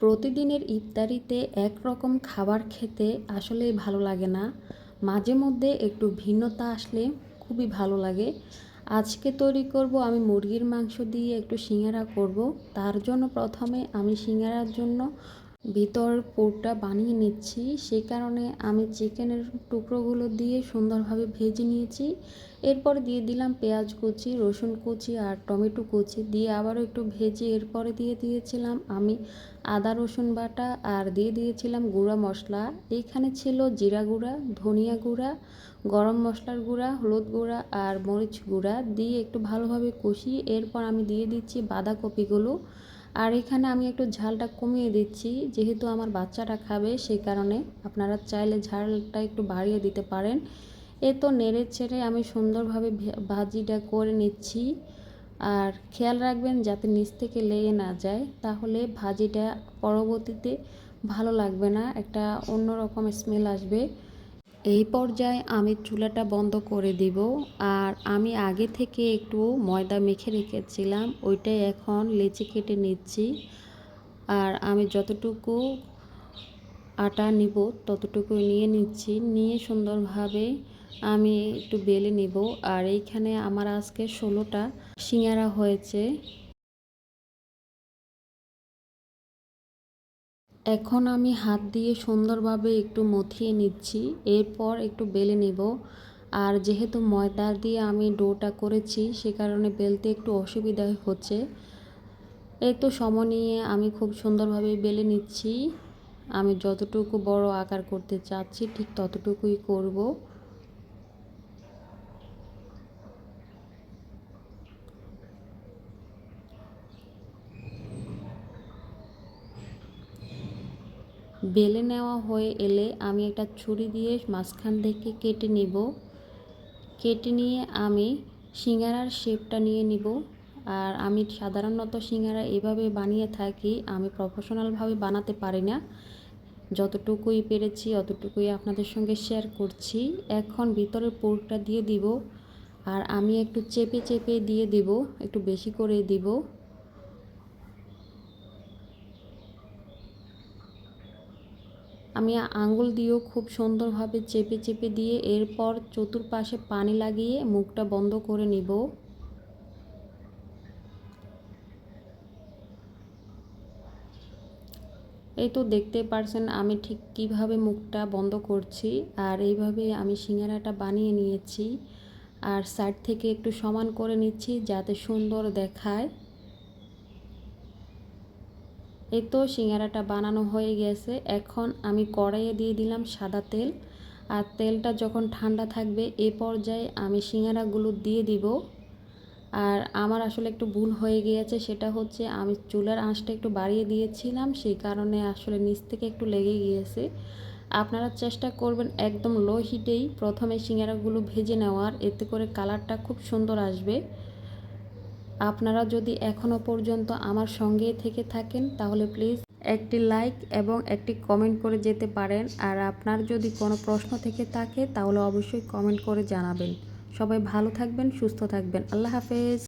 প্রতিদিনের ইফতারিতে একরকম খাবার খেতে আসলেই ভালো লাগে না। মাঝে মধ্যে একটু ভিন্নতা আসলে খুবই ভালো লাগে। আজকে তৈরি করব আমি মুরগির মাংস দিয়ে একটু সিঙ্গারা করব। তার জন্য প্রথমে আমি সিঙ্গারার জন্য ভিতর পুরটা বানিয়ে নিচ্ছি। সেই কারণে আমি চিকেনের টুকরোগুলো দিয়ে সুন্দরভাবে ভেজে নিয়েছি। এরপর দিয়ে দিলাম পেঁয়াজ কুচি, রসুন কুচি আর টমেটো কুচি। দিয়ে আবারও একটু ভেজে এরপরে দিয়ে দিয়েছিলাম আমি আদা, রসুন বাটা আর দিয়ে দিয়েছিলাম গুঁড়া মশলা। এইখানে ছিল জিরা গুঁড়া, ধনিয়া গুঁড়া, গরম মশলার গুঁড়া, হলুদ গুঁড়া আর মরিচ গুঁড়া। দিয়ে একটু ভালোভাবে কষিয়ে এরপর আমি দিয়ে দিচ্ছি বাঁধাকপিগুলো। আর এখানে আমি একটু ঝালটা কমিয়ে দিচ্ছি। যেহেতু আমার বাচ্চাটা খাবে, সেই কারণে আপনারা চাইলে ঝালটা একটু বাড়িয়ে দিতে পারেন। এ তো নেড়ে ছেড়ে আমি সুন্দরভাবে ভাজিটা করে নিচ্ছি। আর খেয়াল রাখবেন যাতে নিচ থেকে লেগে না যায়, তাহলে ভাজিটা পরবর্তীতে ভালো লাগবে না, একটা অন্যরকম স্মেল আসবে। এই পর্যায়ে আমি চুলাটা বন্ধ করে দিব আর আমি আগে থেকে একটু ময়দা মেখে রেখেছিলাম, ওইটাই এখন লেচি কেটে নিচ্ছি। আর আমি যতটুকু আটা নিব ততটুকু নিয়ে নিচ্ছি, নিয়ে সুন্দরভাবে আমি একটু বেলে নিব। আর এইখানে আমার আজকে ষোলোটা সিঙ্গারা হয়েছে। এখন আমি হাত দিয়ে সুন্দরভাবে একটু মথিয়ে নিচ্ছি, এরপর একটু বেলে নেব। আর যেহেতু ময়দা দিয়ে আমি ডোটা করেছি, সে কারণে বেলতে একটু অসুবিধা হচ্ছে। এই তো সময় নিয়ে আমি খুব সুন্দরভাবে বেলে নিচ্ছি। আমি যতটুকু বড় আকার করতে চাচ্ছি, ঠিক ততটুকুই করব। বেলে নেওয়া হয়ে এলে আমি একটা ছুরি দিয়ে মাঝখান থেকে কেটে নিব। কেটে নিয়ে আমি সিঙ্গারার শেপটা নিয়ে নিব। আর আমি সাধারণত সিঙ্গারা এভাবে বানিয়ে থাকি, আমি প্রফেশনালভাবে বানাতে পারি না। যতটুকুই পেরেছি, অতটুকুই আপনাদের সঙ্গে শেয়ার করছি। এখন ভিতরের পুরটা দিয়ে দিব। আর আমি একটু চেপে চেপে দিয়ে দিব, একটু বেশি করে দিব। আমি আঙ্গুল দিয়েও খুব সুন্দরভাবে চেপে চেপে দিয়ে এরপর চতুর্পাশে পানি লাগিয়ে মুখটা বন্ধ করে নিব। এই তো দেখতে পারছেন আমি ঠিক কীভাবে মুখটা বন্ধ করছি আর এইভাবে আমি সিঙ্গারাটা বানিয়ে নিয়েছি। আর সাইড থেকে একটু সমান করে নিচ্ছি যাতে সুন্দর দেখায়। এই তো সিঙ্গারাটা বানানো হয়ে গেছে, এখন আমি কড়াইয়ে দিয়ে দিলাম সাদা তেল। আর তেলটা যখন ঠান্ডা থাকবে, এ পর্যায়ে আমি সিঙ্গারাগুলো দিয়ে দিব। আর আমার আসলে একটু ভুল হয়ে গিয়েছে, সেটা হচ্ছে আমি চুলার আঁশটা একটু বাড়িয়ে দিয়েছিলাম, সেই কারণে আসলে নিচ থেকে একটু লেগে গিয়েছে। আপনারা চেষ্টা করবেন একদম লো হিটেই প্রথমে সিঙ্গারাগুলো ভেজে নেওয়ার, এতে করে কালারটা খুব সুন্দর আসবে। আপনারা যদি এখনও পর্যন্ত আমার সঙ্গেই থেকে থাকেন, তাহলে প্লিজ একটি লাইক এবং একটি কমেন্ট করে যেতে পারেন। আর আপনার যদি কোনো প্রশ্ন থেকে থাকে, তাহলে অবশ্যই কমেন্ট করে জানাবেন। সবাই ভালো থাকবেন, সুস্থ থাকবেন। আল্লাহ হাফেজ।